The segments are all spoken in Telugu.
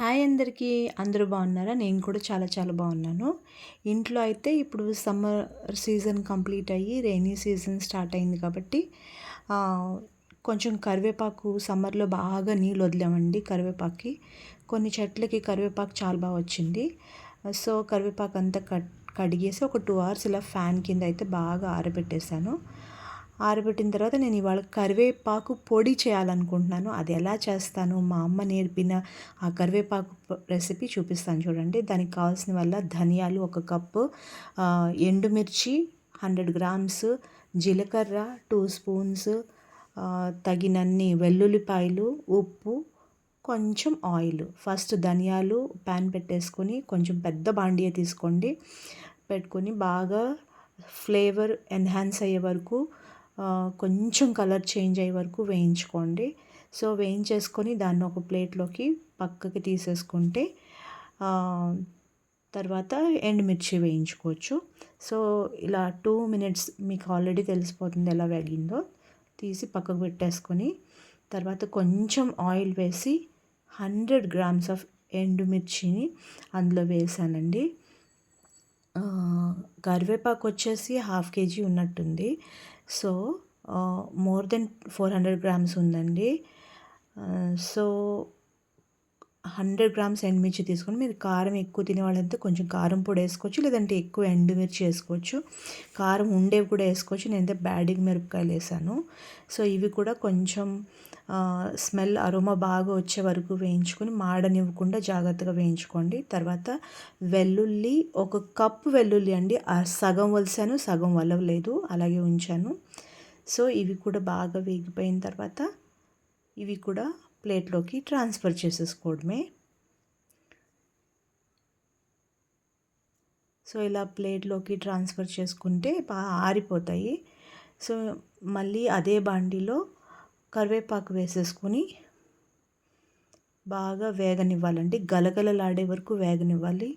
హాయ్ అందరికీ. అందరూ బాగున్నారా? నేను కూడా చాలా చాలా బాగున్నాను. ఇంట్లో అయితే ఇప్పుడు సమ్మర్ సీజన్ కంప్లీట్ అయ్యి రెయినీ సీజన్ స్టార్ట్ అయింది కాబట్టి కొంచెం కరివేపాకు సమ్మర్లో బాగా నీళ్ళు వదిలామండి కరివేపాకుకి కొన్ని చెట్లకి కరివేపాకు చాలా బాగా వచ్చింది. సో కరివేపాకు అంతా కట్ కడిగేసి ఒక టూ అవర్స్ ఇలా ఫ్యాన్ కింద అయితే బాగా ఆరబెట్టేశాను. ఆరబెట్టిన తర్వాత నేను ఇవాళ కరివేపాకు పొడి చేయాలనుకుంటున్నాను. అది ఎలా చేస్తాను? మా అమ్మ నేర్పిన ఆ కరివేపాకు రెసిపీ చూపిస్తాను చూడండి. దానికి కావాల్సిన వల్ల ధనియాలు ఒక కప్పు ఎండుమిర్చి హండ్రెడ్ గ్రామ్స్ జీలకర్ర టూ స్పూన్స్ తగినన్ని వెల్లుల్లిపాయలు ఉప్పు కొంచెం ఆయిల్. ఫస్ట్ ధనియాలు ప్యాన్ పెట్టేసుకొని కొంచెం పెద్ద బాండియా తీసుకోండి. పెట్టుకొని బాగా ఫ్లేవర్ ఎన్హాన్స్ అయ్యే వరకు కొంచెం కలర్ చేంజ్ అయ్యే వరకు వేయించుకోండి. సో వేయించేసుకొని దాన్ని ఒక ప్లేట్లోకి పక్కకి తీసేసుకుంటే తర్వాత ఎండుమిర్చి వేయించుకోవచ్చు. సో ఇలా టూ మినిట్స్ మీకు ఆల్రెడీ తెలిసిపోతుంది ఎలా వేగిందో. తీసి పక్కకు పెట్టేసుకొని తర్వాత కొంచెం ఆయిల్ వేసి హండ్రెడ్ గ్రామ్స్ ఆఫ్ ఎండుమిర్చిని అందులో వేసానండి. కరివేపాకు వచ్చేసి హాఫ్ కేజీ ఉన్నట్టుంది. So more than four hundred grams ఉందండి. సో హండ్రెడ్ గ్రామ్స్ ఎండుమిర్చి తీసుకొని మీరు కారం ఎక్కువ తినే వాళ్ళంతా కొంచెం కారం పొడి వేసుకోవచ్చు లేదంటే ఎక్కువ ఎండుమిర్చి వేసుకోవచ్చు. కారం ఉండేవి కూడా వేసుకోవచ్చు. నేనైతే బ్యాడిగ్ మిరపకాయలు వేసాను. సో ఇవి కూడా కొంచెం స్మెల్ అరోమా బాగా వచ్చే వరకు వేయించుకొని మాడనివ్వకుండా జాగ్రత్తగా వేయించుకోండి. తర్వాత వెల్లుల్లి ఒక కప్పు వెల్లుల్లి అండి. సగం వలిసాను సగం వలవలేదు అలాగే ఉంచాను. సో ఇవి కూడా బాగా వేగిపోయిన తర్వాత ఇవి కూడా ప్లేట్లోకి ట్రాన్స్ఫర్ చేసేసుకోవడమే. సో ఇలా ప్లేట్లోకి ట్రాన్స్ఫర్ చేసుకుంటే బాగా ఆరిపోతాయి. సో మళ్ళీ అదే బాండిలో కరివేపాకు వేసేసుకొని బాగా వేగనివ్వాలండి. గలగలలాడే వరకు వేగనివ్వాలి.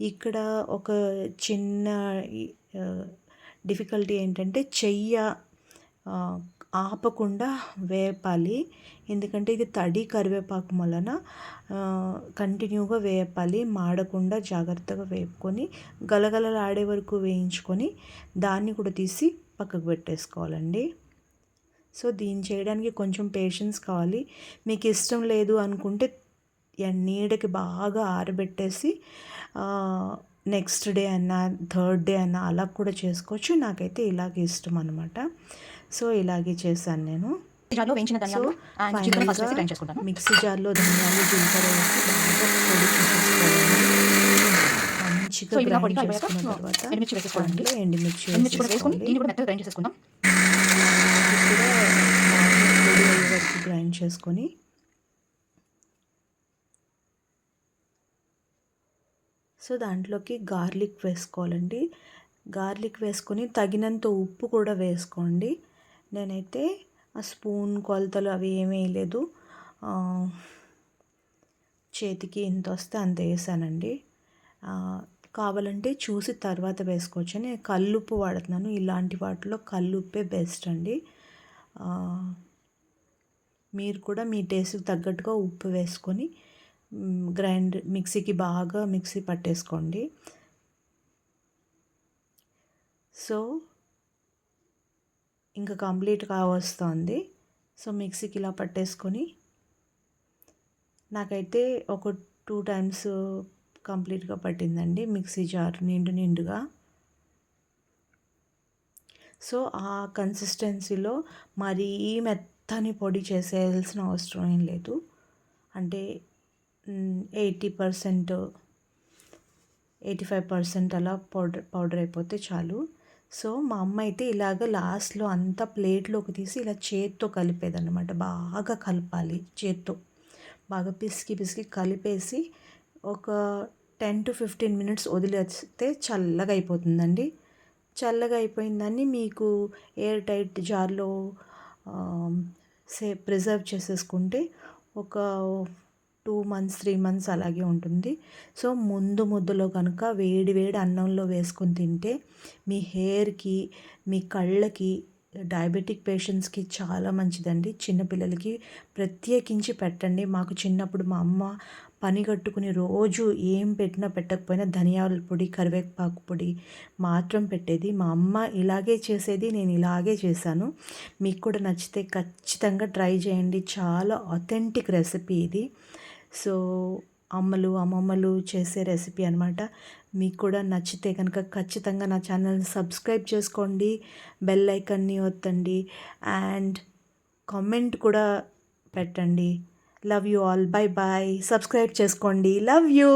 ఇక్కడ ఒక చిన్న డిఫికల్టీ ఏంటంటే చెయ్య ఆపకుండా వేపాలి. ఎందుకంటే ఇది తడి కరివేపాకు వలన కంటిన్యూగా వేపాలి. మాడకుండా జాగ్రత్తగా వేపుకొని గలగలలాడే వరకు వేయించుకొని దాన్ని కూడా తీసి పక్కకు పెట్టేసుకోవాలండి. సో దీన్ని చేయడానికి కొంచెం పేషెన్స్ కావాలి. మీకు ఇష్టం లేదు అనుకుంటే నీడకి బాగా ఆరబెట్టేసి నెక్స్ట్ డే అన్నా థర్డ్ డే అన్నా అలా కూడా చేసుకోవచ్చు. నాకైతే ఇలాగే ఇష్టం అనమాట సో ఇలాగే చేశాను నేను. జార్లో వేయించిన ధనియాలు మిక్సీ జార్లో ధనియాలు జీలకర్ర మంచిగా గ్రైండ్ చేసుకున్న తర్వాత దాంట్లో ఎండుమిర్చి గ్రైండ్ చేసుకొని సో దాంట్లోకి గార్లిక్ వేసుకోవాలండి. గార్లిక్ వేసుకొని తగినంత ఉప్పు కూడా వేసుకోండి. నేనైతే ఆ స్పూన్ కొలతలు అవి ఏమీ వేయలేదు. చేతికి ఎంత వస్తే అంత వేసానండి. కావాలంటే చూసి తర్వాత వేసుకోవచ్చు. నేను కల్లుప్పు వాడుతున్నాను. ఇలాంటి వాటిలో కల్లుప్పే బెస్ట్ అండి. మీరు కూడా మీ టేస్ట్కి తగ్గట్టుగా ఉప్పు వేసుకొని గ్రైండ్ మిక్సీకి బాగా మిక్సీ పట్టేసుకోండి. సో ఇంకా కంప్లీట్ కావస్తుంది. సో మిక్సీకి ఇలా పట్టేసుకొని నాకైతే ఒక టూ టైమ్స్ కంప్లీట్గా పట్టిందండి మిక్సీ జార్ నిండు నిండుగా. సో ఆ కన్సిస్టెన్సీలో మరీ మెత్తని పొడి చేసేయాల్సిన అవసరం ఏం లేదు. అంటే eighty percent eighty five percent అలా పౌడర్ పౌడర్ అయిపోతే చాలు. సో మా అమ్మ అయితే ఇలాగ లాస్ట్లో అంతా ప్లేట్లోకి తీసి ఇలా చేత్తో కలిపేదన్నమాట. బాగా కలపాలి చేత్తో. బాగా పిసికి పిసికి కలిపేసి ఒక టెన్ టు ఫిఫ్టీన్ మినిట్స్ వదిలేస్తే చల్లగా అయిపోతుందండి. చల్లగా అయిపోయిందని మీకు ఎయిర్ టైట్ జార్లో సే ప్రిజర్వ్ చేసేసుకుంటే ఒక టూ మంత్స్ త్రీ మంత్స్ అలాగే ఉంటుంది. సో ముందు ముద్దలో కనుక వేడి వేడి అన్నంలో వేసుకొని తింటే మీ హెయిర్కి మీ కళ్ళకి డయాబెటిక్ పేషెంట్స్కి చాలా మంచిదండి. చిన్నపిల్లలకి ప్రత్యేకించి పెట్టండి. మాకు చిన్నప్పుడు మా అమ్మ పని కట్టుకుని రోజు ఏం పెట్టినా పెట్టకపోయినా ధనియాల పొడి కరివేపాకు పొడి మాత్రం పెట్టేది. మా అమ్మ ఇలాగే చేసేది నేను ఇలాగే చేశాను. మీకు కూడా నచ్చితే ఖచ్చితంగా ట్రై చేయండి. చాలా అథెంటిక్ రెసిపీ ఇది. సో అమ్మలు అమ్మమ్మలు చేసే రెసిపీ అనమాట మీకు కూడా నచ్చితే కనుక ఖచ్చితంగా నా ఛానల్ని సబ్స్క్రైబ్ చేసుకోండి. బెల్ ఐకన్ని ఒత్తండి. అండ్ కామెంట్ కూడా పెట్టండి. Love you all bye bye subscribe చేసుకోండి. Love you